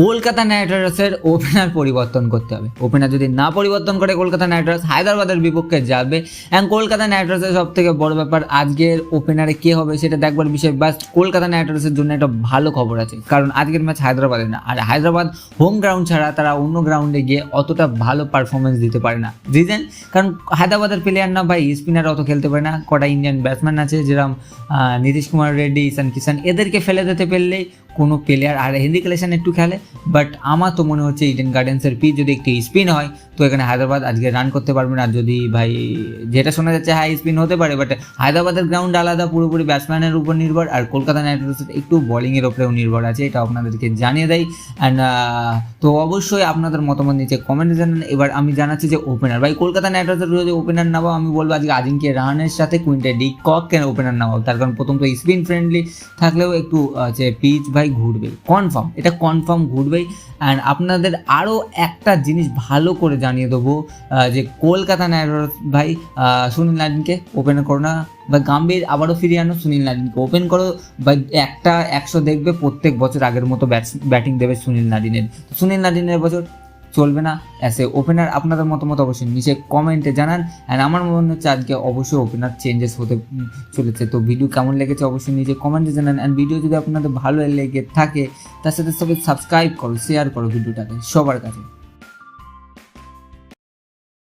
Kolkata night রাইডার্সের opener পরিবর্তন করতে হবে। ওপেনার যদি না পরিবর্তন করে কলকাতা নাইট রাইডার্স, হায়দ্রাবাদের বিপক্ষে যাবে। এবং কলকাতা নাইট রাইডার্সের সব থেকে বড় ব্যাপার, আজকের ওপেনারে কে হবে সেটা দেখবার বিষয় বাস কলকাতা নাইট রাইডার্সের জন্য একটা ভালো খবর আছে। কারণ আজকের ম্যাচ হায়দ্রাবাদে না। আর হায়দ্রাবাদ হোম গ্রাউন্ড ছাড়া তারা অন্য গ্রাউন্ডে গিয়ে অতটা ভালো পারফরমেন্স দিতে পারে না। রিজন কারণ হায়দ্রাবাদের প্লেয়ার না, ভাই স্পিনার অত খেলতে পারে না। কটা ইন্ডিয়ান ব্যাটসম্যান আছে যেরকম নীতিশ কুমার রেড্ডি, ঈশান কিষান এদেরকে ফেলে দিতে পারলেই কোনো প্লেয়ার আর হিন্দি কালেকশন একটু খেলে বাট আমার তো মনে হচ্ছে ইডেন গার্ডেন্সের পিচ যদি একটু স্পিন হয়, তো এখানে হায়দ্রাবাদ আজকে রান করতে পারবে না। যদি ভাই, যেটা শোনা যাচ্ছে হাই স্পিন হতে পারে বাট হায়দ্রাবাদের গ্রাউন্ড আলাদা, পুরোপুরি ব্যাটসম্যানের উপর নির্ভর, আর কলকাতা নাইট রাইডার্সের একটু বলিংয়ের উপরেও নির্ভর আছে, এটা আপনাদেরকে জানিয়ে দেয় অ্যান্ড তো অবশ্যই আপনাদের মতামত নিচে কমেন্টে জানান। এবার আমি জানাচ্ছি যে ওপেনার ভাই কলকাতা নাইট রাইডার্সের যদি ওপেনার নাও আমি বলব আজকে আজিঙ্কে রাহানের সাথে কুইন্টে ডি কক কেন ওপেনার নাও তার কারণ প্রথম তো স্পিন ফ্রেন্ডলি থাকলেও একটু যে পিচ ভাই ঘুরবে কনফার্ম এটা কনফার্ম ঘুরবেই অ্যান্ড আপনাদের আরও একটা জিনিস ভালো করে জানিয়ে দেবো যে কলকাতা নাইট ভাই সুনীল নারিনকে ওপেন করো না, বা গাম্ভীর আবারও ফিরিয়ে আনো সুনীল নারিনকে ওপেন করো, বা একটা একশো দেখবে প্রত্যেক বছর আগের মতো ব্যাটিং দেবে সুনীল নারিনের সুনীল নারিনের বছর চলবে না। অ্যাসে এ ওপেনার আপনাদের মতামত অবশ্যই নিচে কমেন্টে জানান। অ্যান্ড আমার মনে হচ্ছে আজকে অবশ্যই ওপেনার চেঞ্জেস হতে চলেছে। তো ভিডিও কেমন লেগেছে অবশ্যই নিচে কমেন্টে জানান। অ্যান্ড ভিডিও যদি আপনাদের ভালো লেগে থাকে, তার সাথে সবাই সাবস্ক্রাইব করো শেয়ার করো ভিডিওটাকে সবার কাছে।